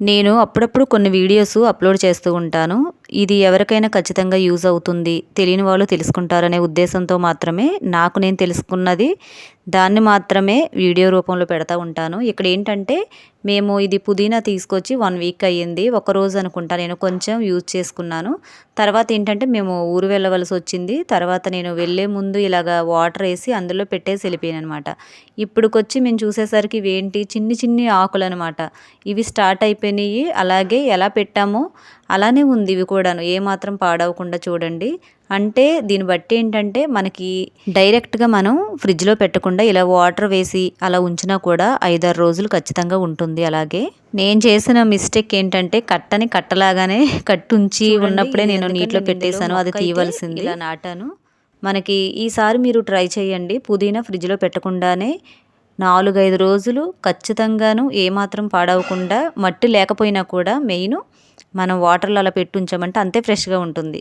నేను అప్పుడప్పుడు కొన్ని వీడియోస్ అప్లోడ్ చేస్తూ ఉంటాను. ఇది ఎవరికైనా ఖచ్చితంగా యూజ్ అవుతుంది. తెలియని వాళ్ళు తెలుసుకుంటారనే ఉద్దేశంతో మాత్రమే నాకు నేను తెలుసుకున్నది దాన్ని మాత్రమే వీడియో రూపంలో పెడతా ఉంటాను. ఇక్కడ ఏంటంటే మేము ఇది పుదీనా తీసుకొచ్చి వన్ వీక్ అయ్యింది. ఒక రోజు అనుకుంటా నేను కొంచెం యూజ్ చేసుకున్నాను. తర్వాత ఏంటంటే మేము ఊరు వెళ్ళవలసి వచ్చింది. తర్వాత నేను వెళ్ళే ముందు ఇలాగ వాటర్ వేసి అందులో పెట్టేసి వెళ్ళిపోయాను అనమాట ఇప్పుడుకొచ్చి మేము చూసేసరికి ఇవి ఏంటి చిన్ని చిన్ని ఆకులు అనమాట ఇవి స్టార్ట్ అయిపోయినాయి. అలాగే ఎలా పెట్టామో అలానే ఉంది ఇవి కూడాను. ఏమాత్రం పాడవకుండా చూడండి. అంటే దీన్ని బట్టి ఏంటంటే మనకి డైరెక్ట్గా మనం ఫ్రిడ్జ్లో పెట్టకుండా ఇలా వాటర్ వేసి అలా ఉంచినా కూడా ఐదారు రోజులు ఖచ్చితంగా ఉంటుంది అలాగే. నేను చేసిన మిస్టేక్ ఏంటంటే కట్టని కట్టలాగానే కట్టుంచి ఉన్నప్పుడే నేను నీటిలో పెట్టేశాను అది తీయవలసింది. ఇలా నాటాను. మనకి ఈసారి మీరు ట్రై చేయండి పుదీనా ఫ్రిడ్జ్లో పెట్టకుండానే నాలుగైదు రోజులు ఖచ్చితంగాను ఏమాత్రం పాడవకుండా మట్టి లేకపోయినా కూడా మెయిన్ మనం వాటర్లో అలా పెట్టి ఉంచామంటే అంతే ఫ్రెష్గా ఉంటుంది.